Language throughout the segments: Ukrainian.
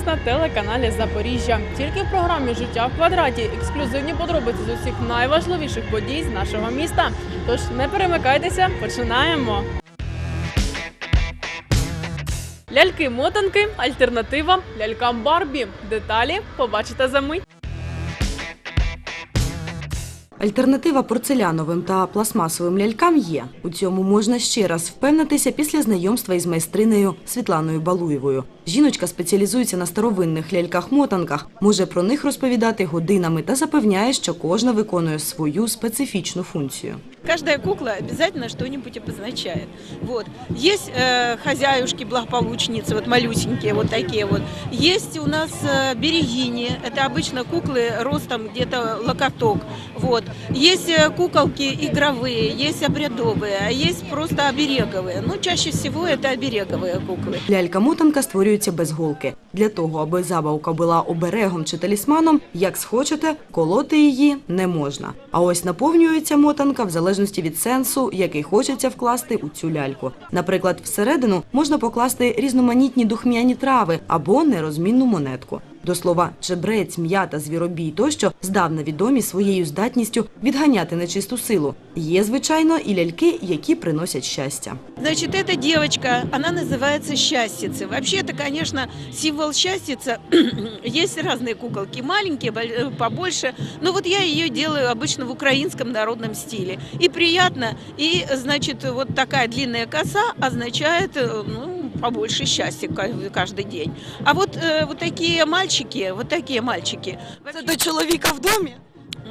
Вітаємо на телеканалі Запоріжжя. Тільки в програмі Життя в квадраті ексклюзивні подробиці з усіх найважливіших подій з нашого міста. Тож не перемикайтеся, починаємо. Ляльки-мотанки альтернатива лялькам Барбі. Деталі побачите за мить. Альтернатива порцеляновим та пластмасовим лялькам є. У цьому можна ще раз впевнитися після знайомства із майстринею Світланою Балуєвою. Жіночка спеціалізується на старовинних ляльках-мотанках, може про них розповідати годинами та запевняє, що кожна виконує свою специфічну функцію. Каждая кукла обязательно что-нибудь обозначает. Вот. Есть э, хозяюшки, благополучницы, вот малюсенькие, вот такие вот. Есть у нас э, берегини, это обычно куклы ростом где-то локоток. Вот. Есть э, куколки игровые, есть обрядовые, а есть просто обереговые. Ну, чаще всего это обереговые куклы. Лялька-мотанка створюється без голки. Для того, аби забавка була оберегом чи талісманом, як схочете, колоти її не можна. А ось наповнюється мотанка в залежності від сенсу, який хочеться вкласти у цю ляльку. Наприклад, всередину можна покласти різноманітні духмяні трави або нерозмінну монетку. До слова, чебрець, м'ята, звіробій тощо здавна відомі своєю здатністю відганяти нечисту силу. Є, звичайно, і ляльки, які приносять щастя. Значит, эта девочка, она называется счастьица. Вообще, это, конечно, символ счастьица. Есть разные куколки, маленькие, боль- э, побольше. Но вот я ее делаю обычно в украинском народном стиле. И приятно, и, значит, вот такая длинная коса означает, э, ну, побольше счастья ка- каждый день. А вот, э, вот такие мальчики, вот такие мальчики. Це до чоловіка в домі?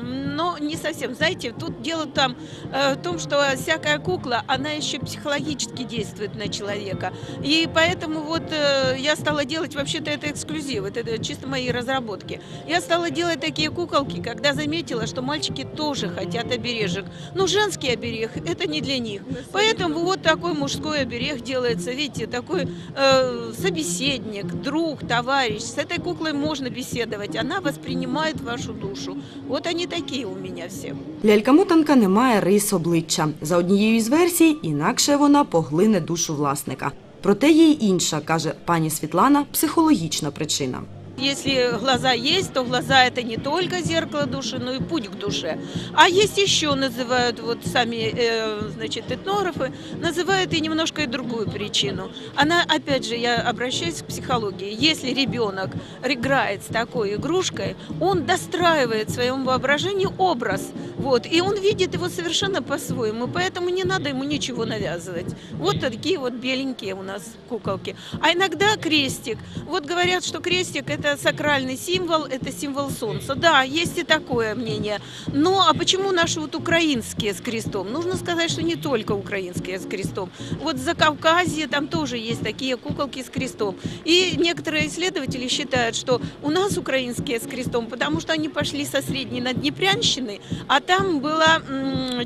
Но не совсем. Знаете, тут дело там э, в том, что всякая кукла, она еще психологически действует на человека. И поэтому вот э, я стала делать, вообще-то это эксклюзив, это, чисто мои разработки. Я стала делать такие куколки, когда заметила, что мальчики тоже хотят обережек. Но женский оберег это не для них. Поэтому вот такой мужской оберег делается, видите, такой э, собеседник, друг, товарищ. С этой куклой можно беседовать, она воспринимает вашу душу. Вот они такие у мене всі. Лялька-мотанка не має рис обличчя. За однією із версій, інакше вона поглине душу власника. Проте є й інша, каже пані Світлана, психологічна причина. Если глаза есть, то глаза это не только зеркало души, но и путь к душе. А есть еще, называют вот сами, э, значит, этнографы, называют и немножко и другую причину. Она, опять же, я обращаюсь к психологии. Если ребенок играет с такой игрушкой, он достраивает в своем воображении образ, вот, и он видит его совершенно по-своему, поэтому не надо ему ничего навязывать. Вот такие вот беленькие у нас куколки. А иногда крестик. Вот говорят, что крестик это сакральный символ, это символ солнца. Да, есть и такое мнение. Но а почему наши вот украинские с крестом? Нужно сказать, что не только украинские с крестом. Вот за Кавказье там тоже есть такие куколки с крестом. И некоторые исследователи считают, что у нас украинские с крестом, потому что они пошли со средней Наднепрянщины, а там было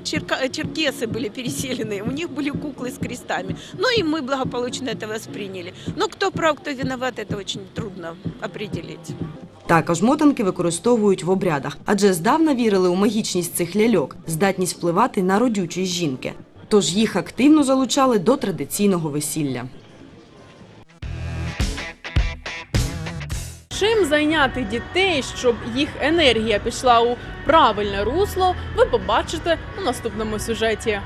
черкесы были переселены, у них были куклы с крестами. Ну и мы благополучно это восприняли. Но кто прав, кто виноват, это очень трудно определить. Також мотанки використовують в обрядах, адже здавна вірили у магічність цих ляльок, здатність впливати на родючість жінки. Тож їх активно залучали до традиційного весілля. Чим зайняти дітей, щоб їх енергія пішла у правильне русло, ви побачите у наступному сюжеті.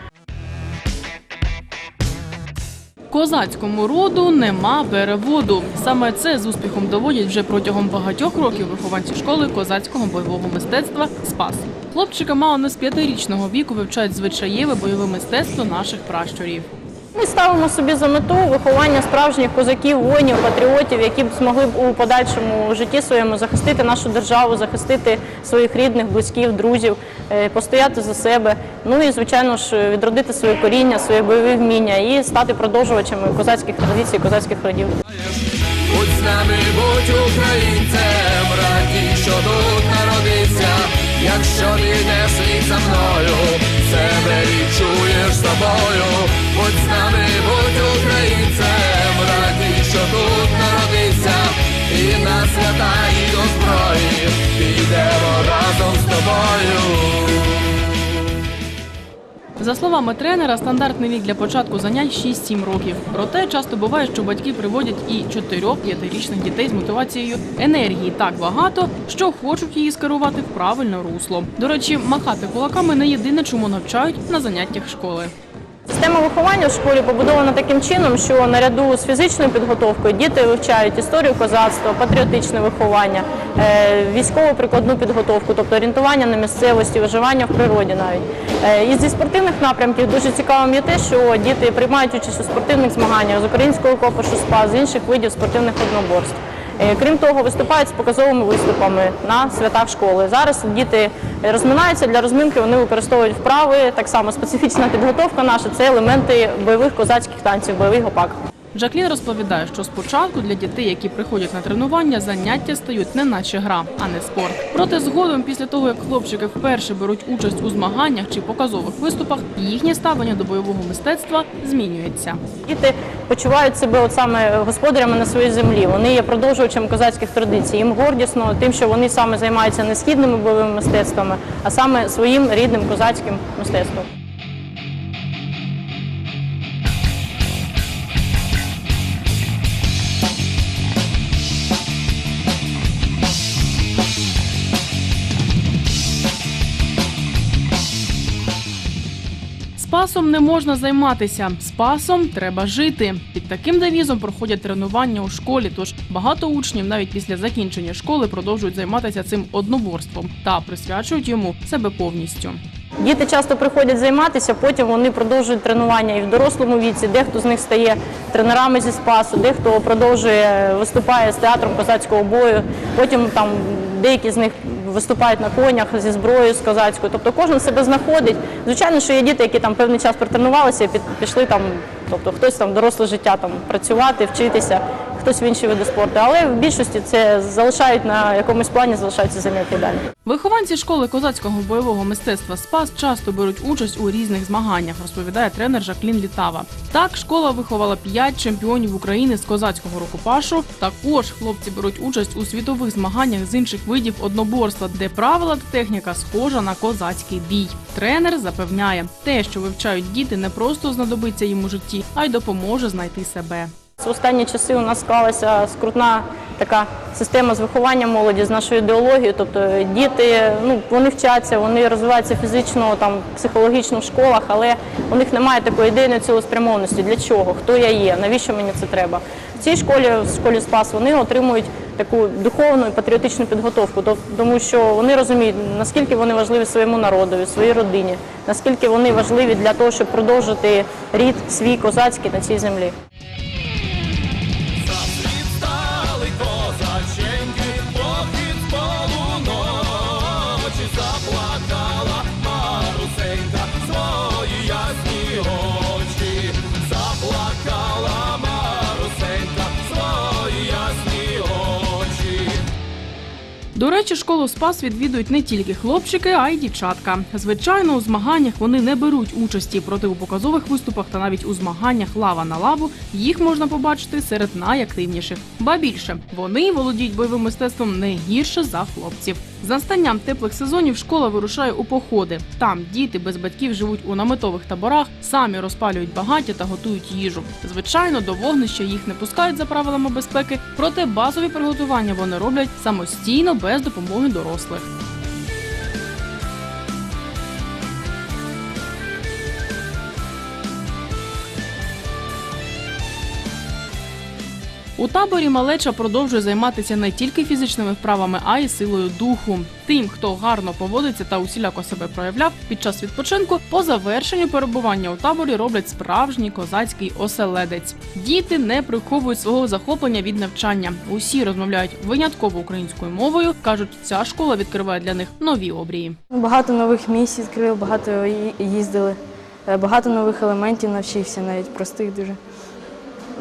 Козацькому роду нема переводу. Саме це з успіхом доводять вже протягом багатьох років вихованці школи козацького бойового мистецтва Спас. Хлопчика мало не з п'ятирічного віку вивчають звичаєве бойове мистецтво наших пращурів. Ми ставимо собі за мету виховання справжніх козаків, воїнів, патріотів, які б змогли б у подальшому житті своєму захистити нашу державу, захистити своїх рідних, близьких, друзів, е, постояти за себе. Ну і звичайно ж відродити своє коріння, своє бойові вміння і стати продовжувачами козацьких традицій, козацьких родів. Будь з нами, будь українцем, радій, що тут народився, якщо не слід за мною, себе відчуєш собою, будь з нами, будь українцем, радій, що тут народився, і на свята, і до зброї, підемо разом з тобою. За словами тренера, стандартний вік для початку занять 6-7 років. Проте часто буває, що батьки приводять і 4-5-річних дітей з мотивацією енергії так багато, що хочуть її скерувати в правильне русло. До речі, махати кулаками не єдине, чому навчають на заняттях школи. Система виховання в школі побудована таким чином, що наряду з фізичною підготовкою діти вивчають історію козацтва, патріотичне виховання, е, військово-прикладну підготовку, тобто орієнтування на місцевості, виживання в природі навіть. Е, І зі спортивних напрямків дуже цікавим є те, що діти приймають участь у спортивних змаганнях з українського копишу СПА, з інших видів спортивних одноборств. Е, Крім того, виступають з показовими виступами на святах школи. Зараз діти розминаються для розминки, вони використовують вправи. Так само специфічна підготовка наша це елементи бойових козацьких танців, бойових гопак. Жаклін розповідає, що спочатку для дітей, які приходять на тренування, заняття стають не наче гра, а не спорт. Проте згодом, після того як хлопчики вперше беруть участь у змаганнях чи показових виступах, їхнє ставлення до бойового мистецтва змінюється. Діти почувають себе от саме господарями на своїй землі. Вони є продовжувачем козацьких традицій. Їм гордісно тим, що вони саме займаються не східними бойовими мистецтвами, а саме своїм рідним козацьким мистецтвом. Спасом не можна займатися. Спасом треба жити. Під таким девізом проходять тренування у школі. Тож багато учнів навіть після закінчення школи продовжують займатися цим одноборством та присвячують йому себе повністю. Діти часто приходять займатися, потім вони продовжують тренування і в дорослому віці. Дехто з них стає тренерами зі спасу, дехто продовжує виступає з театром козацького бою. Потім там деякі з них виступають на конях зі зброєю з козацькою. Тобто кожен себе знаходить. Звичайно, що є діти, які там певний час протренувалися, і пішли там, тобто хтось там доросле життя там працювати, вчитися, хтось в інші види спорту. Але в більшості це залишають на якомусь плані, залишаються заняття далі. Вихованці школи козацького бойового мистецтва Спас часто беруть участь у різних змаганнях, розповідає тренер Жаклін Літава. Так, школа виховала п'ять чемпіонів України з козацького рукопашу. Також хлопці беруть участь у світових змаганнях з інших видів одноборства, де правила та техніка схожа на козацький бій. Тренер запевняє, те, що вивчають діти, не просто знадобиться їм у житті, а й допоможе знайти себе. В останні часи у нас склалася скрутна така система з виховання молоді з нашою ідеологією. Тобто діти ну вони вчаться, вони розвиваються фізично, там психологічно в школах, але у них немає такої ідейної цілеспрямованості. Для чого? Хто я є? Навіщо мені це треба? В цій школі, в школі Спас, вони отримують таку духовну і патріотичну підготовку, тому що вони розуміють, наскільки вони важливі своєму народові, своїй родині, наскільки вони важливі для того, щоб продовжити рід свій козацький на цій землі. До школу Спас відвідують не тільки хлопчики, а й дівчатка. Звичайно, у змаганнях вони не беруть участі, проте у показових виступах та навіть у змаганнях лава на лаву їх можна побачити серед найактивніших. Ба більше вони володіють бойовим мистецтвом не гірше за хлопців. З настанням теплих сезонів школа вирушає у походи. Там діти без батьків живуть у наметових таборах, самі розпалюють багаття та готують їжу. Звичайно, до вогнища їх не пускають за правилами безпеки, проте базові приготування вони роблять самостійно без допомоги дорослих. У таборі малеча продовжує займатися не тільки фізичними вправами, а й силою духу. Тим, хто гарно поводиться та усіляко себе проявляв під час відпочинку, по завершенню перебування у таборі роблять справжній козацький оселедець. Діти не приховують свого захоплення від навчання. Усі розмовляють винятково українською мовою. кажуть, ця школа відкриває для них нові обрії. Багато нових місць відкрили, багато їздили, Е, багато нових елементів навчився, навіть простих дуже.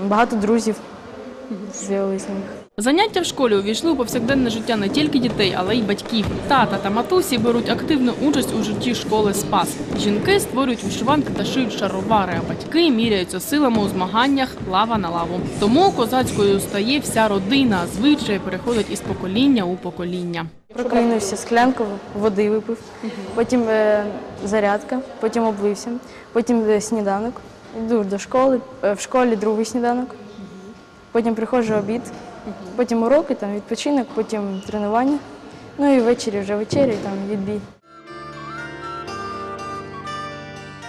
Багато друзів нових. Заняття в школі увійшли у повсякденне життя не тільки дітей, але й батьків. Тата та матусі беруть активну участь у житті школи Спас. Жінки створюють вишиванки та шиють шаровари, а батьки міряються силами у змаганнях лава на лаву. Тому козацькою стає вся родина, а звичаї переходять із покоління у покоління. Прокинувся, склянку води випив, потім е, зарядка, потім облився, потім е, сніданок, йду до школи, е, в школі другий сніданок, потім приходжу обід, потім уроки, там, відпочинок, потім тренування, ну і ввечері вже вечеря, і там відбій.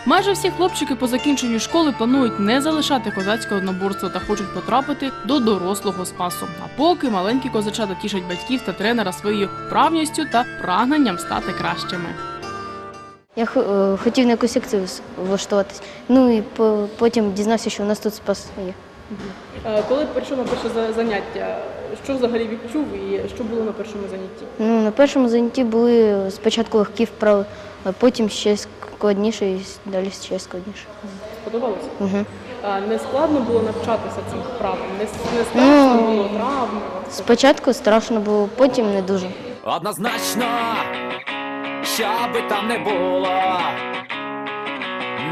Майже всі хлопчики по закінченню школи планують не залишати козацьке одноборство та хочуть потрапити до дорослого спасу. А поки маленькі козачата тішать батьків та тренера своєю вправністю та прагненням стати кращими. Я е, хотів на якусь секцію влаштуватись. Ну і потім дізнався, що у нас тут спас є. Коли прийшов на перше заняття, що взагалі відчув і що було на першому занятті? Ну, на першому занятті були спочатку легкі вправи, а потім ще складніше і далі ще складніше. Сподобалося? Угу. Не складно було навчатися цим вправам? Не, не страшно було травми? Спочатку страшно було, потім не дуже. Однозначно, що би там не було,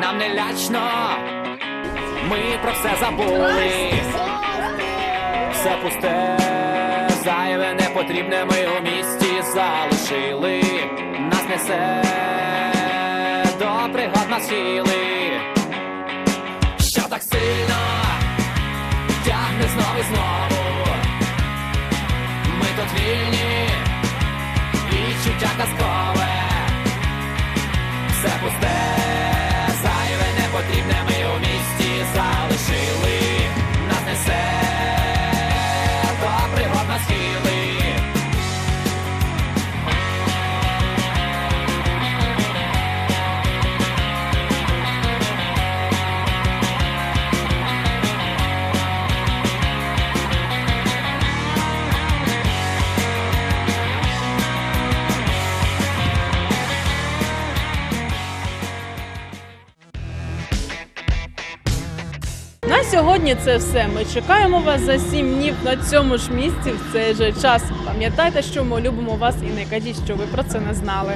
нам не лячно, ми про все забули. Все пусте, зайве, непотрібне ми у місті залишили. Нас несе сьогодні це все. Ми чекаємо вас за сім днів на цьому ж місці в цей же час. Пам'ятайте, що ми любимо вас і не кажіть, що ви про це не знали.